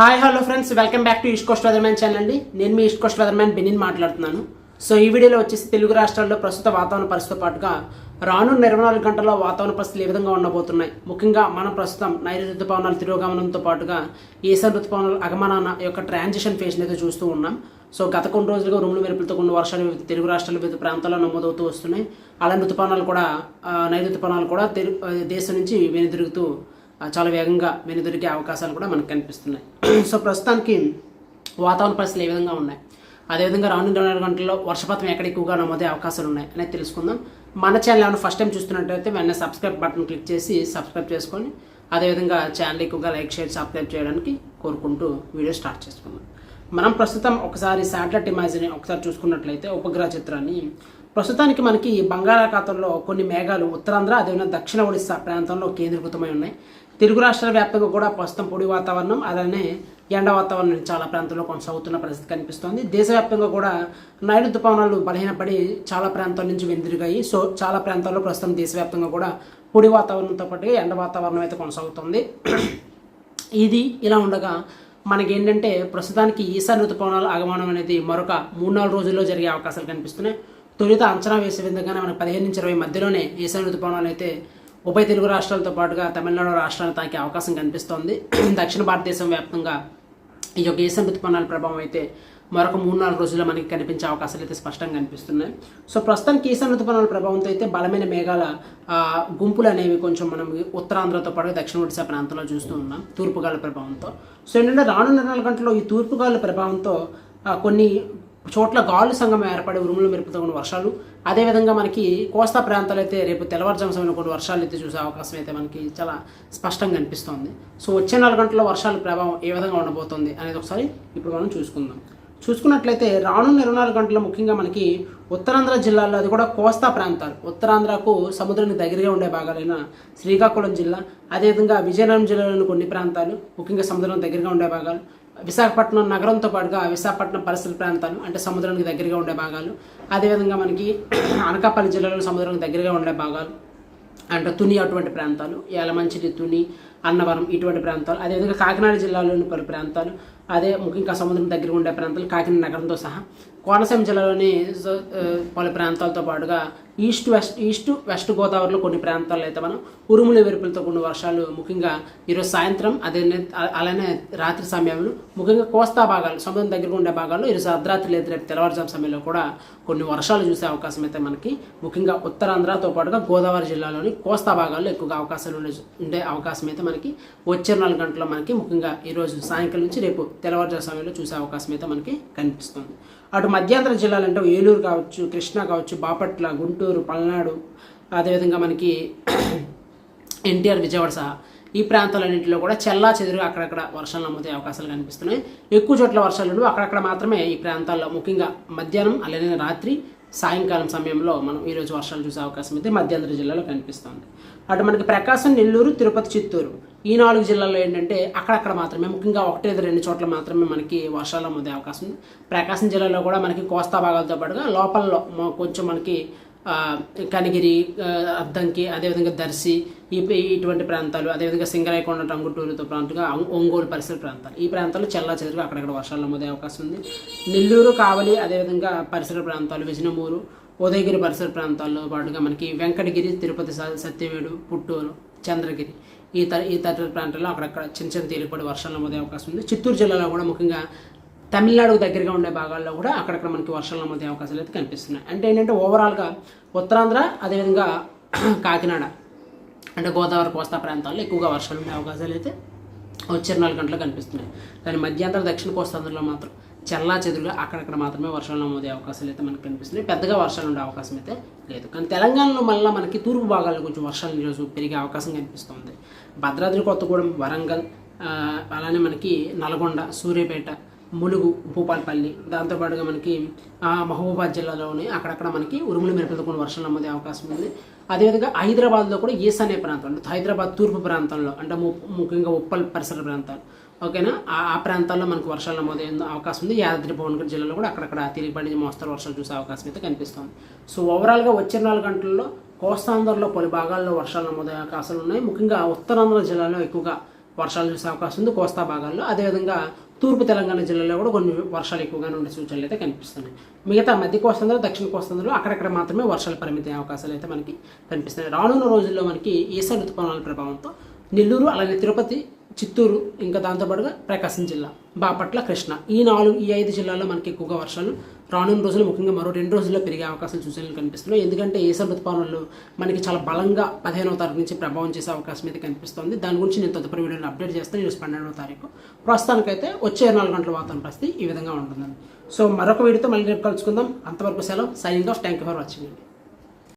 Hi hello friends. Welcome back to East Coast Weatherman channel అండి. నేను మీ East Coast weatherman Benin మాట్లాడుతున్నాను. So ఈ వీడియోలో వచ్చేసి తెలుగు రాష్ట్రాల్లో ప్రస్తుత వాతావరణ పరిస్థితితో పాటుగా రానున్న ఇరవై నాలుగు గంటల్లో వాతావరణ పరిస్థితులు ఏ విధంగా ఉండబోతున్నాయి? ముఖ్యంగా మనం ప్రస్తుతం నైరుతి ఋతుపవనాల తిరోగమనంతో పాటుగా ఈశాన్య ఋతుపవనాల అగమనాన యొక్క ట్రాన్సిషన్ ఫేజ్ని అయితే చూస్తూ ఉన్నాం. సో గత కొన్ని రోజులుగా ఉరుములు మెరుపులతో కొన్ని వర్షాలు వివిధ తెలుగు రాష్ట్రాల వివిధ ప్రాంతాల్లో నమోదవుతూ వస్తున్నాయి. అలాంటి ఋతుపవనాలు కూడా నైరుతి ఋతుపవనాలు కూడా తెలు దేశం నుంచి వెనుదిరుగుతూ చాలా వేగంగా వెనుదొరికే అవకాశాలు కూడా మనకు కనిపిస్తున్నాయి. సో ప్రస్తుతానికి వాతావరణ పరిస్థితులు ఏ విధంగా ఉన్నాయి? అదేవిధంగా రానున్న రెండు నాలుగు గంటల్లో వర్షపాతం ఎక్కడ ఎక్కువగా నమోదే అవకాశాలు ఉన్నాయి అనేది తెలుసుకుందాం. మన ఛానల్ ఏమైనా ఫస్ట్ టైం చూస్తున్నట్టయితే వెంటనే సబ్స్క్రైబ్ బటన్ క్లిక్ చేసి సబ్స్క్రైబ్ చేసుకొని అదేవిధంగా ఛానల్ ఎక్కువగా లైక్ షేర్ సబ్స్క్రైబ్ చేయడానికి కోరుకుంటూ వీడియో స్టార్ట్ చేసుకుందాం. మనం ప్రస్తుతం ఒకసారి శాటిలైట్ ఇమేజ్ని ఒకసారి చూసుకున్నట్లయితే ఉపగ్రహ చిత్రాన్ని ప్రస్తుతానికి మనకి బంగాళాఖాతంలో కొన్ని మేఘాలు ఉత్తరాంధ్ర అదేవిధంగా దక్షిణ ఒడిశా ప్రాంతంలో కేంద్రీకృతమై ఉన్నాయి. తెలుగు రాష్ట్రాల వ్యాప్తంగా కూడా ప్రస్తుతం పొడి వాతావరణం అలానే ఎండ వాతావరణం చాలా ప్రాంతాల్లో కొనసాగుతున్న పరిస్థితి కనిపిస్తోంది. దేశవ్యాప్తంగా కూడా నైరుతు తుఫానాలు బలహీనపడి చాలా ప్రాంతాల నుంచి వెందిరిగాయి సో చాలా ప్రాంతాల్లో ప్రస్తుతం దేశవ్యాప్తంగా కూడా పొడి వాతావరణంతో పాటు ఎండ వాతావరణం అయితే కొనసాగుతుంది. ఇది ఇలా ఉండగా మనకి ఏంటంటే ప్రస్తుతానికి ఈశాన్య ఋతుపవనాల ఆగమనం అనేది మరొక మూడు నాలుగు రోజుల్లో జరిగే అవకాశాలు కనిపిస్తున్నాయి. తొలుత అంచనా వేసే విధంగానే మనకి పదిహేను నుంచి ఇరవై మధ్యలోనే ఈశాన్య ఋతుపవనాలు అయితే ఉభయ తెలుగు రాష్ట్రాలతో పాటుగా తమిళనాడు రాష్ట్రాన్ని తాకే అవకాశం కనిపిస్తోంది. దక్షిణ భారతదేశం వ్యాప్తంగా ఈ యొక్క ఈశాన్య ఋతుపవనాల ప్రభావం అయితే మరొక మూడు నాలుగు రోజుల్లో మనకి కనిపించే అవకాశాలు అయితే స్పష్టంగా కనిపిస్తున్నాయి. సో ప్రస్తుతానికి ఈశాన్య ఋతుపవనాల ప్రభావంతో అయితే బలమైన మేఘాల గుంపులు అనేవి కొంచెం మనం ఉత్తరాంధ్రతో పాటు దక్షిణ ఒడిశా ప్రాంతంలో చూస్తూ ఉన్నాం తూర్పుగాల ప్రభావంతో. సో ఏంటంటే రానున్న నాలుగు గంటల్లో ఈ తూర్పుగాల ప్రభావంతో కొన్ని చోట్ల గాలు సంఘం ఏర్పడి ఉరుములు మెరుపుతో ఉన్న వర్షాలు. అదేవిధంగా మనకి కోస్తా ప్రాంతాలు అయితే రేపు తెల్లవారుజాము సమయంలో కొన్ని వర్షాలు అయితే చూసే అవకాశం అయితే మనకి చాలా స్పష్టంగా అనిపిస్తోంది. సో వచ్చే నాలుగు గంటల వర్షాల ప్రభావం ఏ విధంగా ఉండబోతుంది అనేది ఒకసారి ఇప్పుడు మనం చూసుకుందాం. చూసుకున్నట్లయితే రానున్న ఇరవై నాలుగు గంటల్లో ముఖ్యంగా మనకి ఉత్తరాంధ్ర జిల్లాలో అది కూడా కోస్తా ప్రాంతాలు. ఉత్తరాంధ్రకు సముద్రానికి దగ్గరగా ఉండే భాగాలైన శ్రీకాకుళం జిల్లా అదేవిధంగా విజయనగరం జిల్లాలోని కొన్ని ప్రాంతాలు ముఖ్యంగా సముద్రం దగ్గరగా ఉండే భాగాలు. విశాఖపట్నం నగరంతో పాటుగా విశాఖపట్నం పరిసర ప్రాంతాలు అంటే సముద్రానికి దగ్గరగా ఉండే భాగాలు అదేవిధంగా మనకి అనకాపల్లి జిల్లాలో సముద్రానికి దగ్గరగా ఉండే భాగాలు అంటే తుని అటువంటి ప్రాంతాలు యలమంచిలి తుని అన్నవరం ఇటువంటి ప్రాంతాలు అదేవిధంగా కాకినాడ జిల్లాలోని పలు ప్రాంతాలు అదే ముఖ్యంగా సముద్రం దగ్గర ఉండే ప్రాంతాలు కాకినాడ నగరంతో సహా కోనసీమ జిల్లాలోని పలు ప్రాంతాలతో పాటుగా ఈస్ట్ వెస్ట్ ఈస్ట్ వెస్ట్ గోదావరిలో కొన్ని ప్రాంతాల్లో అయితే మనం ఉరుముల వెరుపులతో కొన్ని వర్షాలు ముఖ్యంగా ఈరోజు సాయంత్రం అదే అలానే రాత్రి సమయంలో ముఖ్యంగా కోస్తా భాగాలు సముద్రం దగ్గర ఉండే భాగాల్లో ఈరోజు అర్ధరాత్రి లేదా రేపు తెల్లవారుజాము సమయంలో కూడా కొన్ని వర్షాలు చూసే అవకాశం అయితే మనకి ముఖ్యంగా ఉత్తరాంధ్రతో పాటుగా గోదావరి జిల్లాలోని కోస్తా భాగాల్లో ఎక్కువగా అవకాశాలు ఉండే ఉండే అవకాశం అయితే మనకి వచ్చే నాలుగు గంటల్లో మనకి ముఖ్యంగా ఈరోజు సాయంకాలం నుంచి రేపు తెల్లవారుజాము సమయంలో చూసే అవకాశం అయితే మనకి కనిపిస్తుంది. అటు మధ్యాంధ్ర జిల్లాలంటే ఏలూరు కావచ్చు కృష్ణా కావచ్చు బాపట్ల గుంటూరు పల్నాడు అదేవిధంగా మనకి ఎన్టీఆర్ విజయవాడ సహా ఈ ప్రాంతాలన్నింటిలో కూడా చెల్లా చెదురుగా అక్కడక్కడ వర్షాలు నమోదే అవకాశాలు కనిపిస్తున్నాయి. ఎక్కువ చోట్ల వర్షాలు ఉండవు. అక్కడక్కడ మాత్రమే ఈ ప్రాంతాల్లో ముఖ్యంగా మధ్యాహ్నం అలానే రాత్రి సాయంకాలం సమయంలో మనం ఈరోజు వర్షాలు చూసే అవకాశం అయితే మధ్యాంధ్ర జిల్లాలో కనిపిస్తుంది. అటు మనకి ప్రకాశం నెల్లూరు తిరుపతి చిత్తూరు. ఈ నాలుగు జిల్లాల్లో ఏంటంటే అక్కడక్కడ మాత్రమే ముఖ్యంగా ఒకటి రెండు చోట్ల మాత్రమే మనకి వర్షాలు అమ్మే అవకాశం. ఉంది ప్రకాశం జిల్లాలో కూడా మనకి కోస్తా భాగాలతో పాటుగా లోపలలో కొంచెం మనకి కనిగిరి అద్దంకి అదేవిధంగా దర్శి ఈ ఇటువంటి ప్రాంతాలు అదేవిధంగా సింగరాయకొండ టంగుటూరుతో ప్రాంతంగా ఒంగోలు పరిసర ప్రాంతాలు. ఈ ప్రాంతాల్లో చల్లా చెదురుగా అక్కడక్కడ వర్షాలు నమోదే అవకాశం ఉంది. నెల్లూరు కావలి అదేవిధంగా పరిసర ప్రాంతాలు విజయనమూరు ఉదయగిరి పరిసర ప్రాంతాల్లో పాటుగా మనకి వెంకటగిరి తిరుపతి స- సత్యవేడు పుట్టూరు చంద్రగిరి. ఈ త ఈ తదితర ప్రాంతాల్లో అక్కడక్కడ చిన్న చిన్న తేలిపడి వర్షాలు నమోదే అవకాశం ఉంది. చిత్తూరు జిల్లాలో కూడా ముఖ్యంగా తమిళనాడుకు దగ్గరగా ఉండే భాగాల్లో కూడా అక్కడక్కడ మనకి వర్షాలు నమోదే అవకాశాలు అయితే కనిపిస్తున్నాయి. అంటే ఏంటంటే ఓవరాల్గా ఉత్తరాంధ్ర అదేవిధంగా కాకినాడ అంటే గోదావరి కోస్తా ప్రాంతాల్లో ఎక్కువగా వర్షాలు ఉండే అవకాశాలు అయితే వచ్చే నాలుగు గంటలు కనిపిస్తున్నాయి. దాని మధ్యాంతర దక్షిణ కోస్తాంధ్రలో మాత్రం చల్లా చెదురుగా అక్కడక్కడ మాత్రమే వర్షాలు నమోదే అవకాశాలు అయితే మనకు కనిపిస్తున్నాయి. పెద్దగా వర్షాలు ఉండే అవకాశం అయితే లేదు. కానీ తెలంగాణలో మళ్ళీ మనకి తూర్పు భాగాల్లో కొంచెం వర్షాలు ఈరోజు పెరిగే అవకాశం కనిపిస్తుంది. భద్రాద్రి కొత్తగూడెం వరంగల్ అలానే మనకి నల్గొండ సూర్యాపేట ములుగు భూపాలపల్లి దాంతోపాటుగా మనకి మహబూబాద్ జిల్లాలోని అక్కడక్కడ మనకి ఉరుములు మెరుపులతో కొన్ని వర్షాలు నమోదే అవకాశం ఉంది. అదేవిధంగా హైదరాబాద్లో కూడా ఈశాన్య ప్రాంతం అంటే హైదరాబాద్ తూర్పు ప్రాంతంలో అంటే ము- ముఖ్యంగా ఉప్పల్ పరిసర ప్రాంతాలు ఓకేనా? ఆ ఆ ప్రాంతాల్లో మనకు వర్షాలు నమోదయ్యే అవకాశం ఉంది. యాదాద్రి భువనగిరి జిల్లాలో కూడా అక్కడక్కడ తిరిగిపడి మోస్తరు వర్షాలు చూసే అవకాశం అయితే కనిపిస్తుంది. సో ఓవరాల్గా వచ్చే నాలుగు గంటల్లో కోస్తాంధ్రలో పలు భాగాల్లో వర్షాలు నమోదయ్యే అవకాశాలు ఉన్నాయి. ముఖ్యంగా ఉత్తరాంధ్ర జిల్లాలో ఎక్కువగా వర్షాలు చూసే అవకాశం ఉంది. కోస్తా భాగాల్లో. అదేవిధంగా తూర్పు తెలంగాణ జిల్లాలో కూడా కొన్ని వర్షాలు ఎక్కువగానే ఉండే సూచనలు అయితే కనిపిస్తున్నాయి. మిగతా మధ్య కోస్తాంధ్ర దక్షిణ కోస్తాంధ్రలో అక్కడక్కడ మాత్రమే వర్షాలు పరిమితి అవకాశాలు అయితే మనకి కనిపిస్తున్నాయి. రానున్న రోజుల్లో మనకి ఈశాన్య ఋతుపవనాల ప్రభావంతో నెల్లూరు అలాగే తిరుపతి చిత్తూరు ఇంకా దాంతోపాటుగా ప్రకాశం జిల్లా బాపట్ల కృష్ణ. ఈ నాలుగు ఈ ఐదు జిల్లాల్లో మనకి ఎక్కువగా వర్షాలు రానున్న రోజులు ముఖ్యంగా మరో రెండు రోజుల్లో పెరిగే అవకాశాలు సూచనలు కనిపిస్తున్నాయి. ఎందుకంటే ఈశాన్య ఋతుపవనాలు మనకి చాలా బలంగా పదిహేనవ తారీఖు నుంచి ప్రభావం చేసే అవకాశం అయితే కనిపిస్తుంది. దాని గురించి నేను తదుపరి వీడియోలో అప్డేట్ చేస్తాను. ఈరోజు పన్నెండవ తారీఖు. ప్రస్తుతానికైతే వచ్చే నాలుగు గంటల వాతావరణ పరిస్థితి ఈ విధంగా ఉంటుందండి. సో మరొక వీడియోతో మళ్ళీ రేపు కలుసుకుందాం. అంతవరకు సెలవు. Signing off. Thank you for watching.